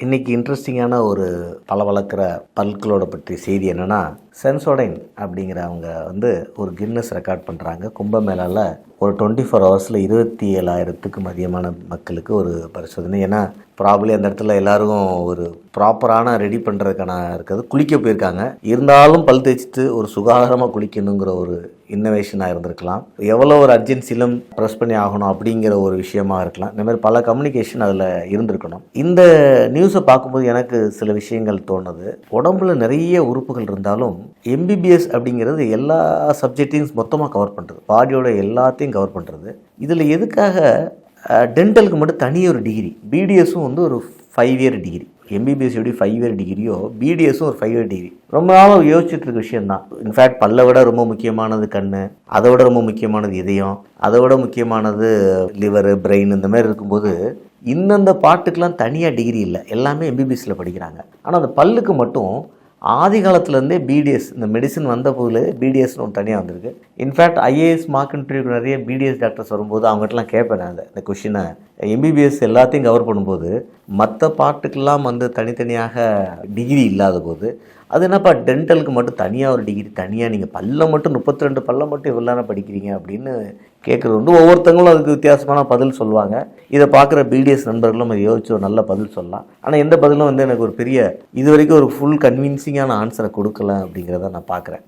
இன்றைக்கி இன்ட்ரெஸ்டிங்கான ஒரு பல வளர்க்குற பல்களோட பற்றிய செய்தி என்னென்னா சென்சோடைன் அப்படிங்கிறவங்க வந்து ஒரு கின்னஸ் ரெக்கார்ட் பண்ணுறாங்க கும்பமேளாவில் ஒரு டுவெண்ட்டி ஃபோர் ஹவர்ஸில் இருபத்தி ஏழாயிரத்துக்கும் அதிகமான மக்களுக்கு ஒரு பரிசோதனை. ஏன்னா ப்ராப்ளி அந்த இடத்துல எல்லாரும் ஒரு ப்ராப்பரான ரெடி பண்ணுறதுக்கான இருக்கிறது. குளிக்க போயிருக்காங்க. இருந்தாலும் பல் தேய்ச்சிட்டு ஒரு சுகாதாரமாக குளிக்கணுங்கிற ஒரு இன்னோவேஷனாக இருந்திருக்கலாம். எவ்வளோ ஒரு அர்ஜென்சிலும் ப்ரெஸ் பண்ணி ஆகணும் அப்படிங்கிற ஒரு விஷயமா இருக்கலாம். இந்த மாதிரி பல கம்யூனிகேஷன் அதில் இருந்திருக்கணும். இந்த நியூஸை பார்க்கும்போது எனக்கு சில விஷயங்கள் தோணுது. உடம்புல நிறைய உறுப்புகள் இருந்தாலும் எம்பிபிஎஸ் அப்படிங்கிறது எல்லா சப்ஜெக்டையும் மொத்தமாக கவர் பண்ணுறது பாடியோட எல்லாத்தையும் கவர் பண்ணுறது இதில் எதுக்காக டென்டலுக்கு மட்டும் தனியாக ஒரு டிகிரி பிடிஎஸும் வந்து ஒரு ஃபைவ் இயர் டிகிரி எம்பிபிஎஸ் எப்படி ஃபைவ் இயர் டிகிரியோ பிடிஎஸும் ஒரு ஃபைவ் இயர் டிகிரி ரொம்ப நாளாக யோசிச்சுட்டு இருக்க விஷயம் தான். இன்ஃபேக்ட் பல்ல விட ரொம்ப முக்கியமானது கண் அதை விட ரொம்ப முக்கியமானது இதயம் அதை விட முக்கியமானது லிவரு பிரெயின் இந்த மாதிரி இருக்கும்போது இந்தந்த பாட்டுக்கெலாம் தனியாக டிகிரி இல்லை. எல்லாமே எம்பிபிஎஸ்சில் படிக்கிறாங்க. ஆனால் அந்த பல்லுக்கு மட்டும் ஆதி காலத்துலேருந்தே பிடிஎஸ் இந்த மெடிசன் வந்த போதில் பிடிஎஸ்னு ஒன்று தனியாக வந்திருக்கு. In fact IAS mark interview நிறைய பிடிஎஸ் டாக்டர்ஸ் வரும்போது அவங்ககிட்டலாம் கேட்பேன் நான் இந்த கொஷினை எம்பிபிஎஸ் எல்லாத்தையும் கவர் பண்ணும்போது மற்ற பாட்டுக்கெல்லாம் வந்து தனித்தனியாக டிகிரி இல்லாத போது அது என்னப்பா டென்டலுக்கு மட்டும் தனியாக ஒரு டிகிரி தனியாக நீங்கள் பல்ல மட்டும் முப்பத்தி ரெண்டு பல்ல மட்டும் இவ்வளோ படிக்கிறீங்க அப்படின்னு கேட்குறது வந்து ஒவ்வொருத்தங்களும் அதுக்கு வித்தியாசமான பதில் சொல்லுவாங்க. இதை பார்க்குற பிடிஎஸ் நண்பர்களும் அதை யோசிச்சு ஒரு நல்ல பதில் சொல்லலாம். ஆனால் எந்த பதிலும் வந்து எனக்கு ஒரு பெரிய இது வரைக்கும் ஒரு ஃபுல் கன்வின்சிங்கான ஆன்சரை கொடுக்கல அப்படிங்கிறத நான் பார்க்குறேன்.